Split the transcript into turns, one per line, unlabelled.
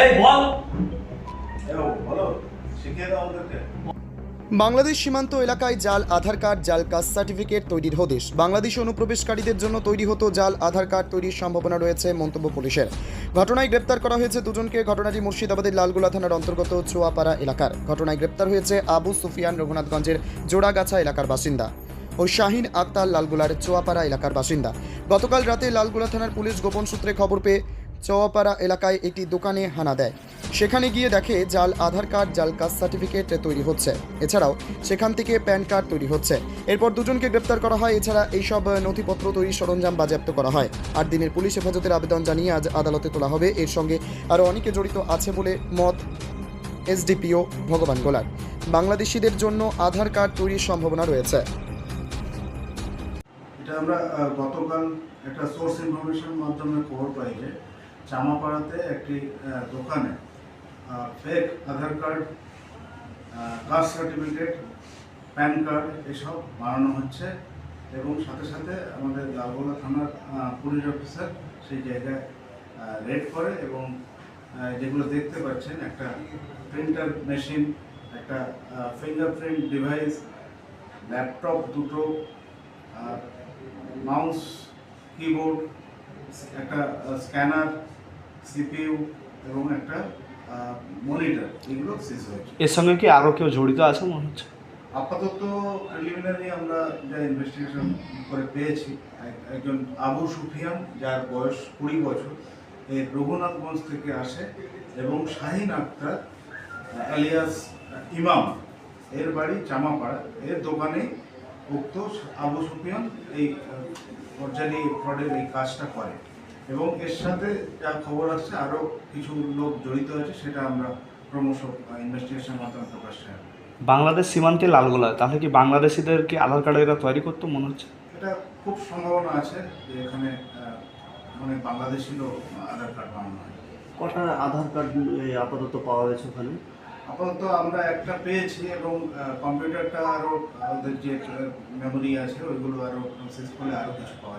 এই বল।
বলো শিখিয়ে দাও আমাদেরকে
বাংলাদেশ সীমান্ত এলাকায় জাল আধার কার্ড জাল কাস্ট সার্টিফিকেট তৈরির হদেশ বাংলাদেশি অনুপ্রবেশকারীদের জন্য তৈরি হতো জাল আধার কার্ড তৈরির সম্ভাবনা রয়েছে মন্তব্য পুলিশের। ঘটনায় গ্রেপ্তার করা হয়েছে দুজনকে। ঘটনাটি মুর্শিদাবাদের লালগোলা থানার অন্তর্গত চুয়াপাড়া এলাকার। ঘটনায় গ্রেপ্তার হয়েছে আবু সুফিয়ান রঘুনাথগঞ্জের জোড়াগাছা এলাকার বাসিন্দা ও শাহিন আক্তার লালগোলার চোয়াপাড়া এলাকার বাসিন্দা। গতকাল রাতে লালগোলা থানার পুলিশ গোপন সূত্রে খবর পেয়ে চৌপাড়া এলাকায় একটি দোকানে হানা দেয়। সেখানে গিয়ে দেখে জাল আধার কার্ড, জাল কাস্ট সার্টিফিকেট তৈরি হচ্ছে। এছাড়াও সেখান থেকে প্যান কার্ড তৈরি হচ্ছে। এরপর দুজনকে গ্রেপ্তার করা হয়। এছাড়া এইসব নথিপত্র তৈরির সরঞ্জাম বাজেয়াপ্ত করা হয়। আট দিনের পুলিশ হেফাজতের আবেদন জানিয়ে আজ আদালতে তোলা হবে। এর সঙ্গে আরও অনেকে জড়িত আছে বলে মত এসডিপিও ভগবান গোলার। বাংলাদেশিদের জন্য আধার কার্ড তৈরির সম্ভাবনা রয়েছে।
এটা আমরা গতকাল একটা সোর্স ইনফরমেশন মাধ্যমে খবর পাই যে চামাপাড়াতে একটি দোকানে fake Aadhaar card caste certificate PAN card এসব বানানো হচ্ছে এবং সাথে সাথে আমাদের লালগোলা থানার পুলিশ অফিসার সেই জায়গায় রেড করে এবং যেগুলো দেখতে পাচ্ছেন একটা প্রিন্টার মেশিন একটা ফিঙ্গারপ্রিন্ট ডিভাইস ল্যাপটপ দুটো মাউস কিবোর্ড একটা স্ক্যানার সিপিইউ এবং একটা মনিটর এগুলো শেষ হয়েছে।
এর সঙ্গে কি আরও কেউ জড়িত আছে মনে হচ্ছে?
আপাতত প্রিলিমিনারি আমরা যা ইনভেস্টিগেশন করে পেয়েছি একজন আবু সুফিয়ান যার বয়স কুড়ি বছর এই রঘুনাথগঞ্জ থেকে আসে এবং শাহিন আক্তার আলিয়াস ইমাম এর বাড়ি চামাপাড়া এর দোকানেই উক্ত আবু সুফিয়ান এই ফরজারি ফ্রডের এই কাজটা করে। এবং এর সাথে যা খবর আসছে আরও কিছু লোক জড়িত আছে সেটা আমরা ক্রমশ ইনভেস্টিগেশন মাধ্যমে প্রকাশ চাই
বাংলাদেশ সীমান্তে লালগোলা তাহলে কি বাংলাদেশিদের কি আধার কার্ড এরা তৈরি করতো মনে হচ্ছে?
এটা খুব সম্ভাবনা আছে যে এখানে মানে অনেক বাংলাদেশি লোক আধার কার্ড বানানো হয়।
কটা আধার কার্ড এই আপাতত পাওয়া গেছে ওখানে?
আপাতত আমরা একটা পেয়েছি এবং কম্পিউটারটা আরও আমাদের যে মেমোরি আছে ওইগুলো আরও প্রসেস করলে আরও কিছু পাওয়া